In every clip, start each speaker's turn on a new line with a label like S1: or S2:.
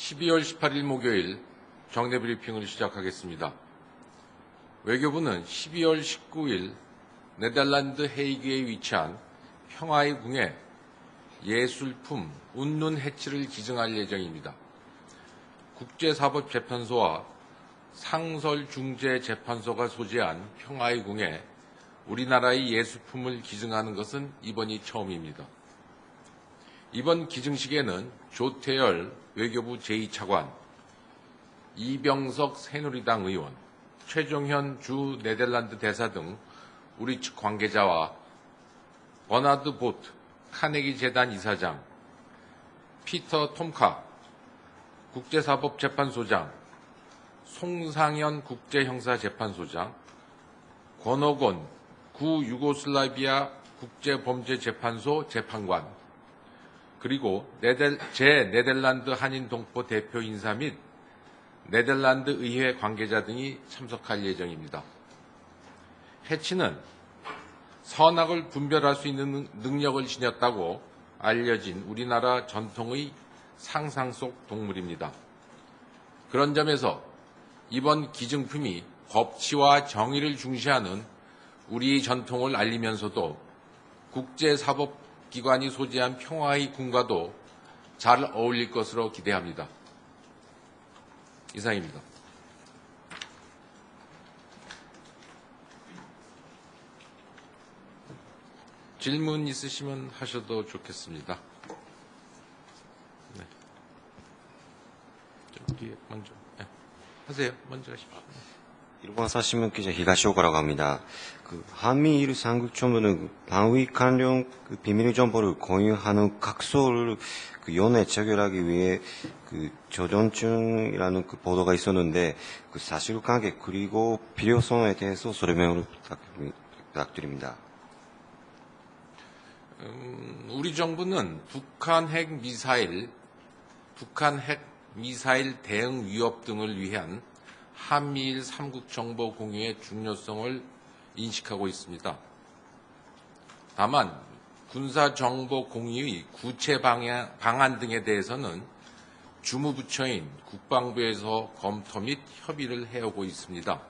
S1: 12월 18일 목요일 정례 브리핑을 시작하겠습니다. 외교부는 12월 19일 네덜란드 헤이그에 위치한 평화의 궁에 예술품 운눈 해치를 기증할 예정입니다. 국제사법재판소와 상설중재재판소가 소재한 평화의 궁에 우리나라의 예술품을 기증하는 것은 이번이 처음입니다. 이번 기증식에는 조태열 외교부 제2차관, 이병석 새누리당 의원, 최종현 주 네덜란드 대사 등 우리 측 관계자와 버나드 보트 카네기 재단 이사장, 피터 톰카 국제사법재판소장, 송상현 국제형사재판소장, 권옥원 구 유고슬라비아 국제범죄재판소 재판관, 그리고 네델, 제 네덜란드 한인 동포 대표 인사 및 네덜란드 의회 관계자 등이 참석할 예정입니다. 해치는 선악을 분별할 수 있는 능력을 지녔다고 알려진 우리나라 전통의 상상 속 동물입니다. 그런 점에서 이번 기증품이 법치와 정의를 중시하는 우리의 전통을 알리면서도 국제사법 기관이 소재한 평화의 군과도 잘 어울릴 것으로 기대합니다. 이상입니다. 질문 있으시면 하셔도 좋겠습니다. 네. 좀 뒤에 먼저 네. 하세요. 먼저 하십시오.
S2: 일본 사시문 기자 히가시오카라고 합니다. 그 한미일 상국정부는 방위 관련 그 비밀 정보를 공유하는 각서를 그 연에 체결하기 위해 그 조정 중이라는 그 보도가 있었는데 그 사실관계 그리고 필요성에 대해서 설명을 부탁- 부탁드립니다.
S1: 음, 우리 정부는 북한 핵 미사일, 북한 핵 미사일 대응 위협 등을 위한 한미일 삼국 정보 공유의 중요성을 인식하고 있습니다. 다만 군사 정보 공유의 구체 방향, 방안 등에 대해서는 주무부처인 국방부에서 검토 및 협의를 해오고 있습니다.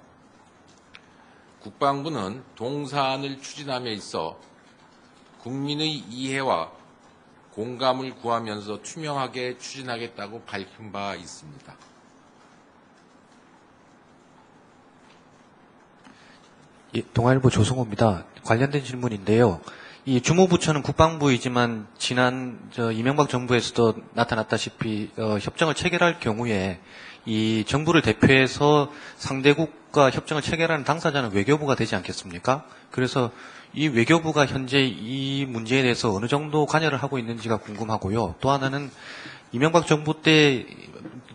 S1: 국방부는 동사안을 추진함에 있어 국민의 이해와 공감을 구하면서 투명하게 추진하겠다고 밝힌 바 있습니다.
S3: 예, 동아일보 조성호입니다. 관련된 질문인데요. 이 주무부처는 국방부이지만 지난 저 이명박 정부에서도 나타났다시피 어, 협정을 체결할 경우에 이 정부를 대표해서 상대국과 협정을 체결하는 당사자는 외교부가 되지 않겠습니까? 그래서 이 외교부가 현재 이 문제에 대해서 어느 정도 관여를 하고 있는지가 궁금하고요. 또 하나는 이명박 정부 때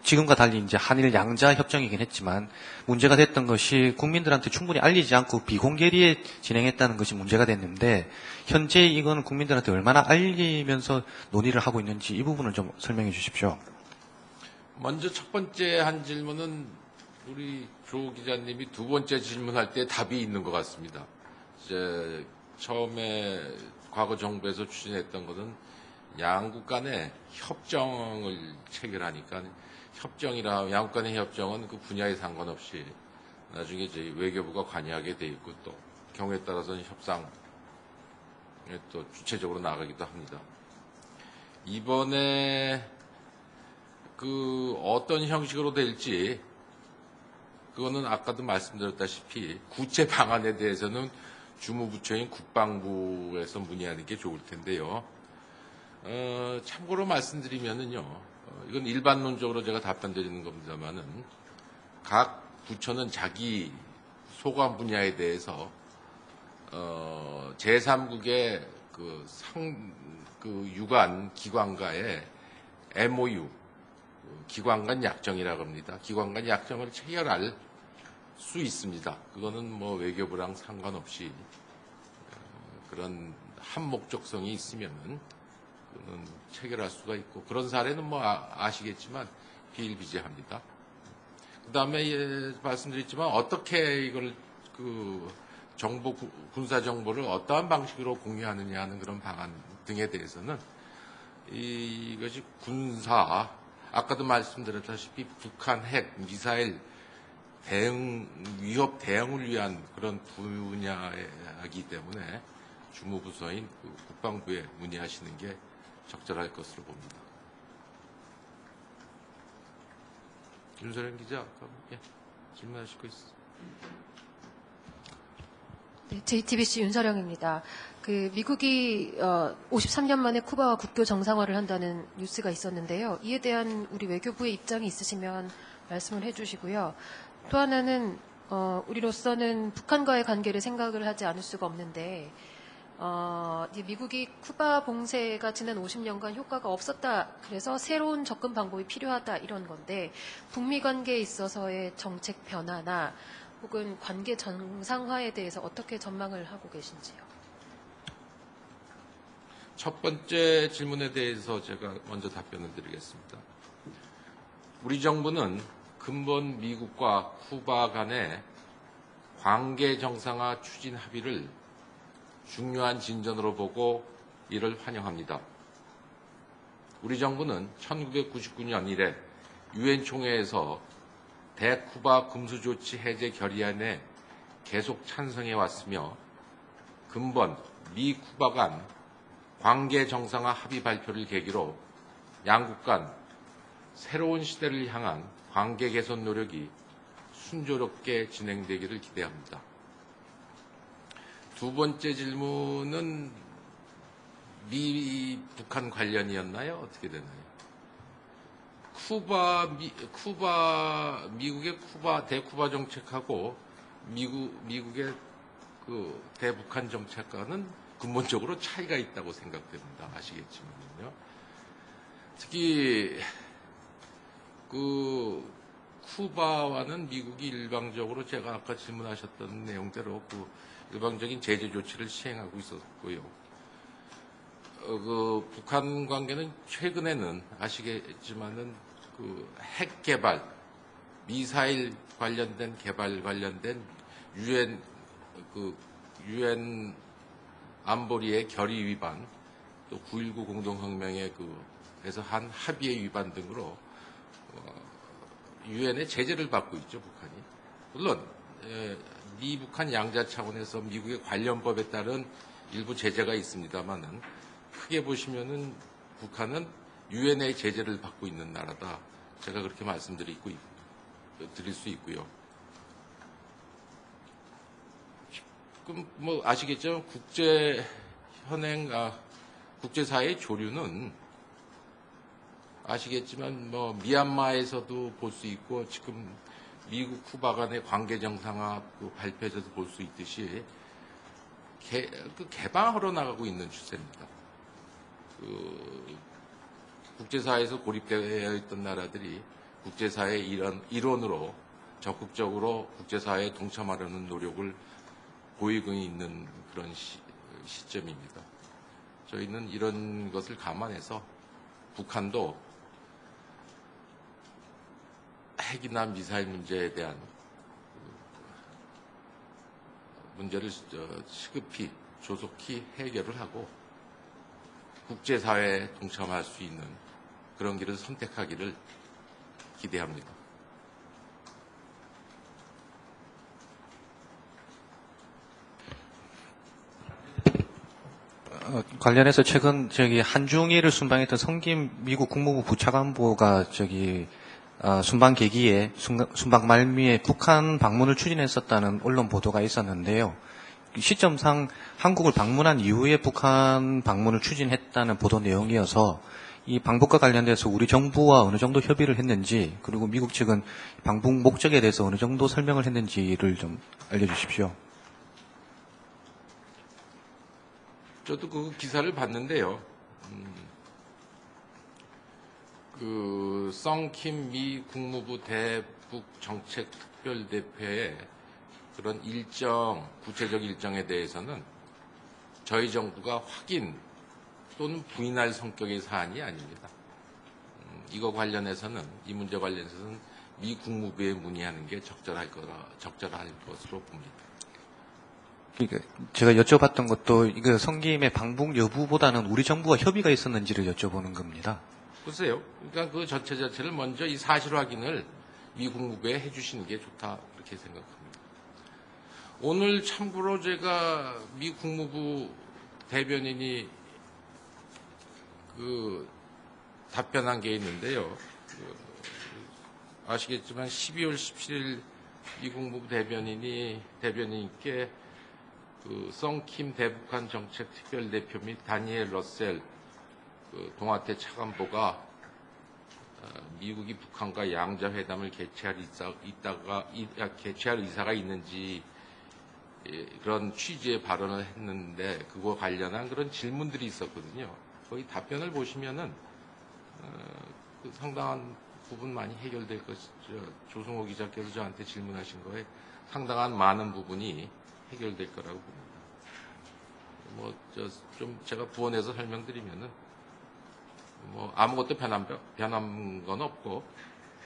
S3: 지금과 달리 이제 한일 양자 협정이긴 했지만 문제가 됐던 것이 국민들한테 충분히 알리지 않고 비공개리에 진행했다는 것이 문제가 됐는데 현재 이건 국민들한테 얼마나 알리면서 논의를 하고 있는지 이 부분을 좀 설명해 주십시오.
S1: 먼저 첫 번째 한 질문은 우리 조 기자님이 두 번째 질문할 때 답이 있는 것 같습니다. 이제 처음에 과거 정부에서 추진했던 것은 양국 간의 협정을 체결하니까 협정이라 양국 간의 협정은 그 분야에 상관없이 나중에 이제 외교부가 관여하게 돼 있고 또 경우에 따라서는 협상에 또 주체적으로 나가기도 합니다. 이번에 그 어떤 형식으로 될지 그거는 아까도 말씀드렸다시피 구체 방안에 대해서는 주무부처인 국방부에서 문의하는 게 좋을 텐데요. 어, 참고로 말씀드리면은요, 어, 이건 일반론적으로 제가 답변 드리는 겁니다만은 각 부처는 자기 소관 분야에 대해서 어, 제3국의 그 상, 그 유관 기관과의 MOU, 그 기관 간 약정이라고 합니다. 기관 간 약정을 체결할 수 있습니다. 그거는 뭐 외교부랑 상관없이 어, 그런 한 목적성이 있으면은 체결할 수가 있고 그런 사례는 뭐 아, 시겠지만 비일비재합니다. 그다음에 예, 말씀드렸지만 어떻게 이걸 그 정보 구- 군사 정보를 어떠한 방식으로 공유하느냐 하는 그런 방안 등에 대해서는 이- 이것이 군사 아까도 말씀드렸다시피 북한 핵 미사일 대응 위협 대응을 위한 그런 분야이기 때문에 주무부서인 그 국방부에 문의하시는 게 적절할 것으로 봅니다. 윤소련 기자, 예, 질문하실 거 있어요?
S4: 네, JTBC 윤서령입니다. 그 미국이 어, 53년 만에 쿠바와 국교 정상화를 한다는 뉴스가 있었는데요. 이에 대한 우리 외교부의 입장이 있으시면 말씀을 해주시고요. 또 하나는 어, 우리로서는 북한과의 관계를 생각을 하지 않을 수가 없는데 어, 미국이 쿠바 봉쇄가 지난 50년간 효과가 없었다. 그래서 새로운 접근 방법이 필요하다 이런 건데 북미 관계에 있어서의 정책 변화나 혹은 관계 정상화에 대해서 어떻게 전망을 하고 계신지요?
S1: 첫 번째 질문에 대해서 제가 먼저 답변을 드리겠습니다. 우리 정부는 근본 미국과 쿠바 간의 관계 정상화 추진 합의를 중요한 진전으로 보고 이를 환영합니다. 우리 정부는 1999년 이래 유엔 총회에서 대쿠바 금수 조치 해제 결의안에 계속 찬성해 왔으며 근본 미쿠바 간 관계 정상화 합의 발표를 계기로 양국 간 새로운 시대를 향한 관계 개선 노력이 순조롭게 진행되기를 기대합니다. 두 번째 질문은 미 북한 관련이었나요? 어떻게 되나요? 쿠바 미, 쿠바 미국의 쿠바 대쿠바 정책하고 미국 미국의 그 대북한 정책과는 근본적으로 차이가 있다고 생각됩니다. 아시겠지만요. 특히 그 쿠바와는 미국이 일방적으로 제가 아까 질문하셨던 내용대로 그 일방적인 제재 조치를 시행하고 있었고요. 어, 그 북한 관계는 최근에는 아시겠지만은 그 핵 개발, 미사일 관련된 개발 관련된 유엔 그 유엔 안보리의 결의 위반, 또 9.19 공동혁명의 그에서 한 합의의 위반 등으로 유엔의 제재를 받고 있죠 북한이. 물론 에, 미 북한 양자 차원에서 미국의 관련법에 따른 일부 제재가 있습니다만은 크게 보시면은 북한은 유엔의 제재를 받고 있는 나라다. 제가 그렇게 말씀드리고 있- 드릴 수 있고요. 지금 뭐 아시겠죠? 국제 현행 아, 국제사회의 조류는 아시겠지만 뭐 미얀마에서도 볼 수 있고 지금 미국 쿠바 간의 관계 정상화 그 발표에서도 볼 수 있듯이 개, 그 개방하러 나가고 있는 추세입니다. 그 국제사회에서 고립되어 있던 나라들이 국제사회의 일원, 일원으로 적극적으로 국제사회에 동참하려는 노력을 보이고 있는 그런 시, 시점입니다. 저희는 이런 것을 감안해서 북한도 핵이나 미사일 문제에 대한 문제를 저, 시급히 조속히 해결을 하고 국제사회에 동참할 수 있는 그런 길을 선택하기를 기대합니다.
S3: 어, 관련해서 최근 저기 한중일을 순방했던 성김 미국 국무부 부차관보가 저기 어, 순방 계기에 순- 순방 말미에 북한 방문을 추진했었다는 언론 보도가 있었는데요. 시점상 한국을 방문한 이후에 북한 방문을 추진했다는 보도 내용이어서 이 방북과 관련돼서 우리 정부와 어느 정도 협의를 했는지 그리고 미국 측은 방북 목적에 대해서 어느 정도 설명을 했는지를 좀 알려주십시오.
S1: 저도 그 기사를 봤는데요. 음, 그 썬킴 미 국무부 대북 정책 특별 대표의 그런 일정 구체적 일정에 대해서는 저희 정부가 확인 또는 부인할 성격의 사안이 아닙니다. 음, 이거 관련해서는 이 문제 관련해서는 미 국무부에 문의하는 게 적절할 거라 적절할 것으로 봅니다.
S3: 그러니까 제가 여쭤봤던 것도 이거 성김의 방북 여부보다는 우리 정부와 협의가 있었는지를 여쭤보는 겁니다.
S1: 글쎄요. 그러니까 그 전체 자체를 먼저 이 사실 확인을 미 국 무부에 해주시는 게 좋다 그렇게 생각합니다. 오늘 참고로 제가 미 국무부 대변인이 그 답변한 게 있는데요. 그 아시겠지만 12월 17일 미 국무부 대변인이 대변인께 그 썬킴 대북한 정책 특별대표 및 다니엘 러셀 그 동아태 차관보가 어, 미국이 북한과 양자 회담을 개최할 의사, 있다가 이- 아, 개최할 의사가 있는지 예, 그런 취지의 발언을 했는데 그거 관련한 그런 질문들이 있었거든요. 거의 답변을 보시면은 어, 그 상당한 부분 많이 해결될 것이죠. 조승호 기자께서 저한테 질문하신 거에 상당한 많은 부분이 해결될 거라고 봅니다. 뭐저좀 제가 부원해서 설명드리면은 뭐 아무것도 변한 변한 건 없고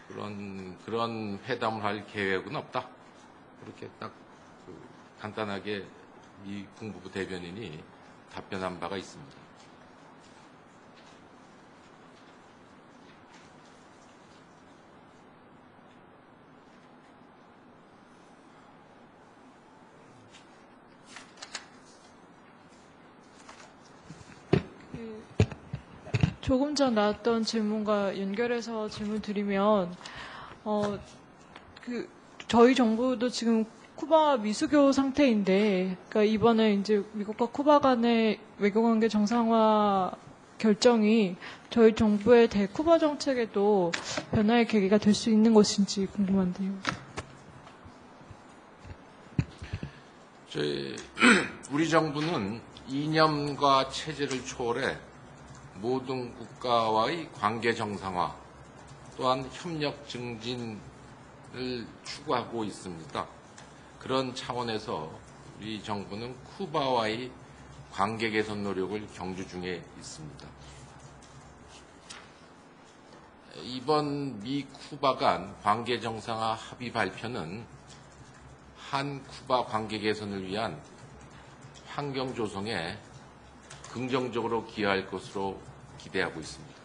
S1: 그런 그런 회담을 할 계획은 없다. 그렇게 딱 그 간단하게 미 국무부 대변인이 답변한 바가 있습니다.
S5: 조금 전 나왔던 질문과 연결해서 질문 드리면, 어, 그, 저희 정부도 지금 쿠바 미수교 상태인데, 그러니까 이번에 이제 미국과 쿠바 간의 외교관계 정상화 결정이 저희 정부의 대쿠바 정책에도 변화의 계기가 될 수 있는 것인지 궁금한데요.
S1: 저희 우리 정부는 이념과 체제를 초월해 모든 국가와의 관계 정상화 또한 협력 증진을 추구하고 있습니다. 그런 차원에서 우리 정부는 쿠바와의 관계 개선 노력을 경주 중에 있습니다. 이번 미 쿠바 간 관계 정상화 합의 발표는 한 쿠바 관계 개선을 위한 환경 조성에 긍정적으로 기여할 것으로 기대하고 있습니다.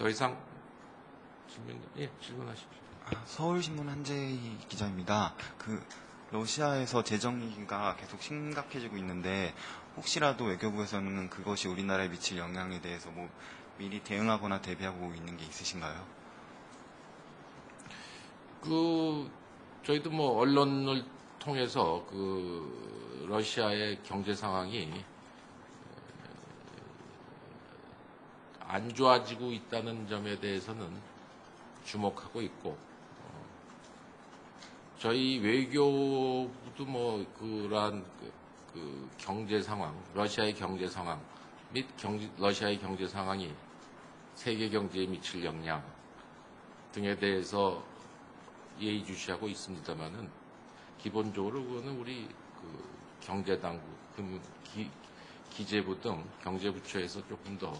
S1: 더 이상 질문, 예, 질문하십시오.
S6: 아, 서울신문 한재희 기자입니다. 그 러시아에서 재정 위기가 계속 심각해지고 있는데 혹시라도 외교부에서는 그것이 우리나라에 미칠 영향에 대해서 뭐 미리 대응하거나 대비하고 있는 게 있으신가요?
S1: 그 저희도 뭐 언론을 통해서 그 러시아의 경제 상황이 안 좋아지고 있다는 점에 대해서는 주목하고 있고 어, 저희 외교부도 뭐 그러한 그, 그 경제 상황, 러시아의 경제 상황 및 경제, 러시아의 경제 상황이 세계 경제에 미칠 영향 등에 대해서 예의주시하고 있습니다만은 기본적으로 그거는 우리 그 경제당국, 금, 기, 기재부 등 경제부처에서 조금 더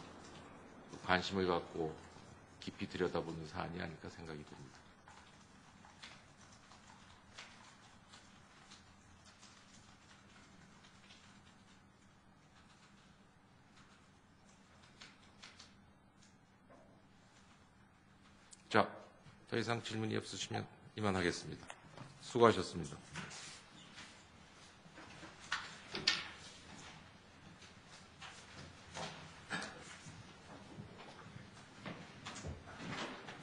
S1: 관심을 갖고 깊이 들여다보는 사안이 아닐까 생각이 듭니다. 자, 더 이상 질문이 없으시면 이만하겠습니다. 수고하셨습니다.